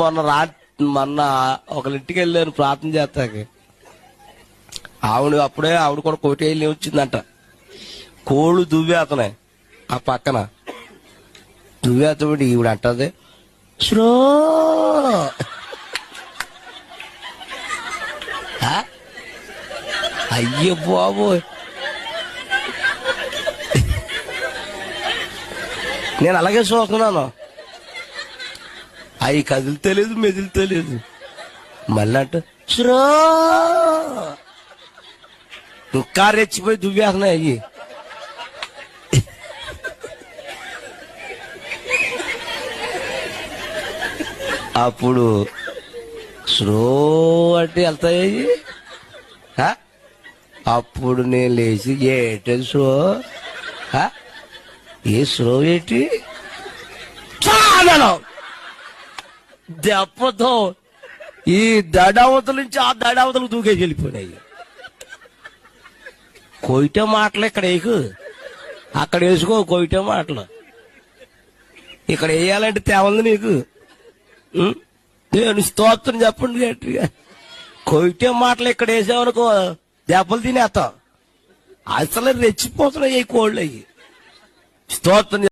మొన్న రా మొన్న ఒకరింటికి వెళ్ళాను ప్రార్థన చేస్తాకి. ఆవిడ అప్పుడే ఆవిడ కూడా కోటి వెళ్ళి వచ్చిందంట. కోళ్ళు దువ్వేతనే ఆ పక్కన. దువ్వేతబడి ఈవిడ అంటది శ్రో అయ్యో బాబోయ్. నేను అలాగే చూస్తున్నాను. అవి కదిలితేలేదు మెదిలితేలేదు. మళ్ళీ అంట శ్రో ఇంకా రెచ్చిపోయి దువ్వేస్తున్నాయి అయ్యి. అప్పుడు స్లో అంటే వెళ్తాయి అప్పుడు నేను లేచి ఏటది స్లో ఏ స్లో ఏంటి? చాలా దెబ్బతో ఈ దడావతల నుంచి ఆ దడావతలకు దూకేసి వెళ్ళిపోయినాయి. కొయిట మాటలు ఇక్కడ వేయకు. అక్కడ వేసుకో కొయిట మాటలు. ఇక్కడ వేయాలంటే తేవంది నీకు. నేను స్తోత్రం చెప్పండి గట్టిగా కొయిటే మాటలు ఇక్కడ వేసావనుకో దెబ్బలు తినేస్తాం అసలు రెచ్చిపోతున్నాయి ఈ కోళ్ళు అవి స్తోత్రం